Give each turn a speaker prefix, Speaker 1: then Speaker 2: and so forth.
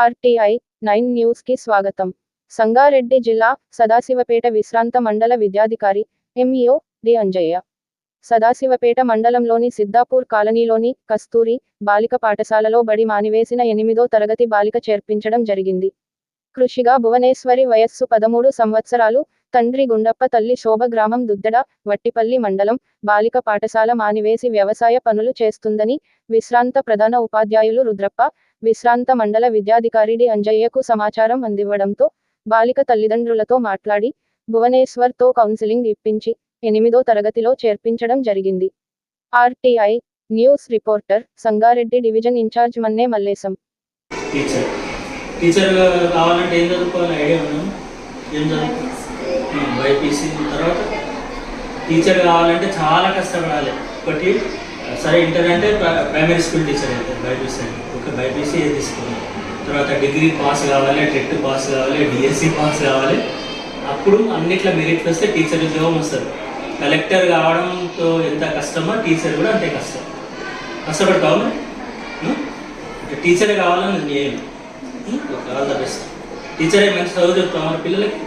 Speaker 1: RTI nine న్యూస్కి స్వాగతం. సంగారెడ్డి జిల్లా సదాశివపేట విశ్రాంత మండల విద్యాధికారి ఎంఈఓ డి అంజయ్య. సదాశివపేట మండలంలోని సిద్దాపూర్ కాలనీలోని కస్తూరి బాలిక పాఠశాలలో బడి మానివేసిన ఎనిమిదో తరగతి బాలిక చేర్పించడం జరిగింది. కృషిగా భువనేశ్వరి వయస్సు పదమూడు సంవత్సరాలు తండ్రి గుండప్ప తల్లి శోభ గ్రామం దుద్దడ వట్టిపల్లి మండలం బాలిక పాఠశాల మానివేసి వ్యవసాయ పనులు చేస్తుందని విశ్రాంత ప్రధాన ఉపాధ్యాయులు రుద్రప్ప విశ్రాంత మండల విద్యాధికారి డి. అంజయ్యకు సమాచారం అందివ్వడంతో బాలిక తల్లిదండ్రులతో మాట్లాడి భువనేశ్వర్తో కౌన్సిలింగ్ ఇప్పించి ఎనిమిదో తరగతిలో చేర్పించడం జరిగింది. RTI news reporter Sangareddy division incharge Manne Mallesham.
Speaker 2: Teacher కావాలంటే ఏం చదువుకోవాలి? ఐడియా ఉన్నాం ఏం చదువు? బైపీసీ. తర్వాత టీచర్ కావాలంటే చాలా కష్టపడాలి. ఒకటి సరే ఇంటర్ అంటే ప్ర- ప్రైమరీ స్కూల్ టీచర్ అయితే బైపీసీ అంటే ఒక బైపీసీ తీసుకోవాలి? తర్వాత డిగ్రీ పాస్ కావాలి టెట్ పాస్ కావాలి డిఎస్సి పాస్ కావాలి. అప్పుడు అన్నిట్లో మెరిట్లు వస్తే టీచర్ ఉద్యోగం వస్తుంది. కలెక్టర్ కావడంతో ఎంత కష్టమో టీచర్ కూడా అంతే కష్టం. కష్టపడతావు టీచర్ కావాలని నేను. ఆల్ ద బెస్ట్ టీచరే మంచి చదువు చెప్తాం మన పిల్లలకి?